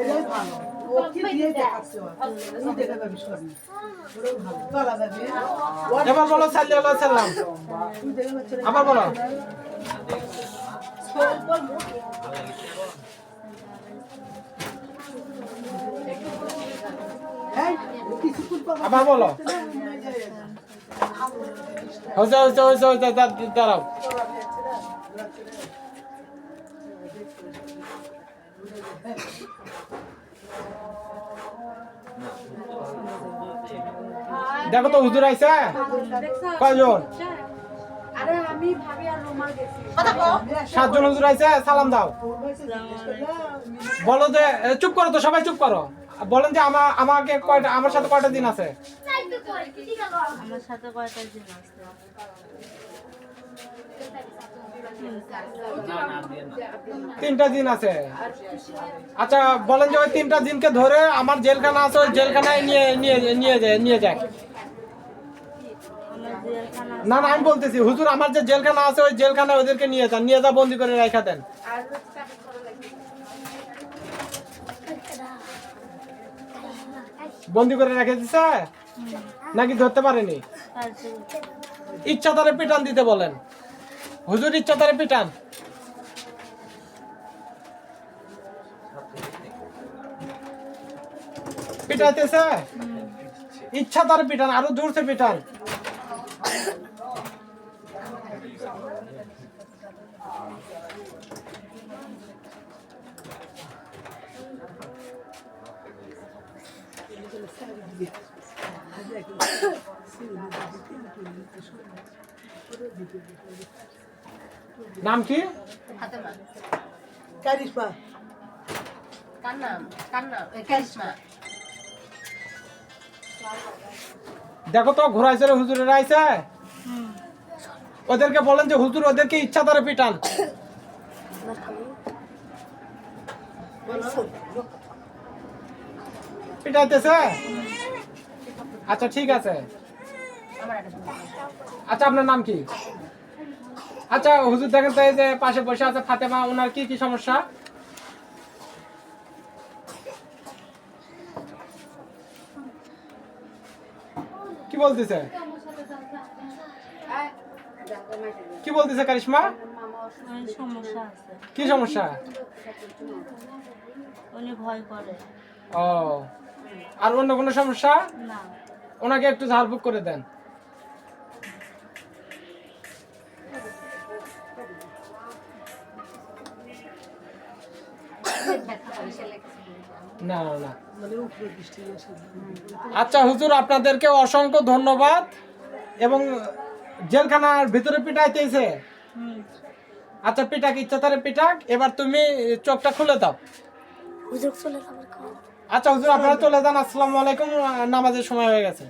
এটাই ভালো। ওকে দিয়ে দেখাচ্ছে ও। তুই দেখে যাবি শোনি ওটাই ভালো। চলা যাবে এবার বলো সাল্লাল্লাহু সাল্লাম। আবার বলো। আবার বলো। হয়েছে হয়েছে হয়েছে হয়েছে দাঁড়াও। দেখো তো হুজুর আইছে। কয়জন? আরে আমি ভাবি আর রোমা গেছি। সাতজন হুজুর আইছে সালাম দাও। বলো যে চুপ করো তো সবাই চুপ করো। বলেন যে আমার আমাকে কয়টা আমার সাথে কয়টা দিন আছে? আমার সাথে কয়টা দিন আছে? তিনটা দিন আছে। আচ্ছা বলেন যে ওই তিনটা দিনকে ধরে আমার জেলখানা আছে ওই জেলখানায় নিয়ে নিয়ে নিয়ে যায় নিয়ে জেলখানা না না আমি বলতেছি হুজুর আমার যে জেলখানা আছে ওই জেলখানায় ওদেরকে নিয়ে যান নিয়ে যা বন্দি করে রেখা দেন। বন্দি করে রেখে দিছে? নাকি ধরতে পারেনি? ইচ্ছা তারে পিটান দিতে বলেন। হুজুর ইচ্ছা তারে পিটান। পিটাইতেছে? ইচ্ছা তার পিটান আরও জোরসে পিটান। নাম কি? কারিশমা। দেখো তো ঘোরাইছে রে হুজুরের আইছে ওদেরকে বলেন যে হুজুর ওদেরকে ইচ্ছা তারে পিটান। পিটাইতেছে? আচ্ছা ঠিক আছে। আচ্ছা আপনার নাম কি? আচ্ছা হুজুর দেখেন তো যে পাশে বসে আছে ফাতেমা ওনার কি কি সমস্যা? কি বলতেছে? কি বলতেছে কারিশমা? কি সমস্যা? উনি ভয় করে। ও আর অন্য কোনো সমস্যা? না। ওনাকে একটু ঝাড়ফুঁক করে দেন। না না। আচ্ছা হুজুর আপনাদেরকে অসংখ্য ধন্যবাদ। এবং জেলখানার ভিতরে পিটাইতেছে। হুম। আচ্ছা পিটাক ইচ্ছা তারে পিটাক। এবার তুমি চোখটা খুলে দাও। হুজুর চলে যাবেন আচ্ছা হুজুর আপনারা চলে যান। আসসালামু আলাইকুম। নামাজের সময় হয়ে গেছে।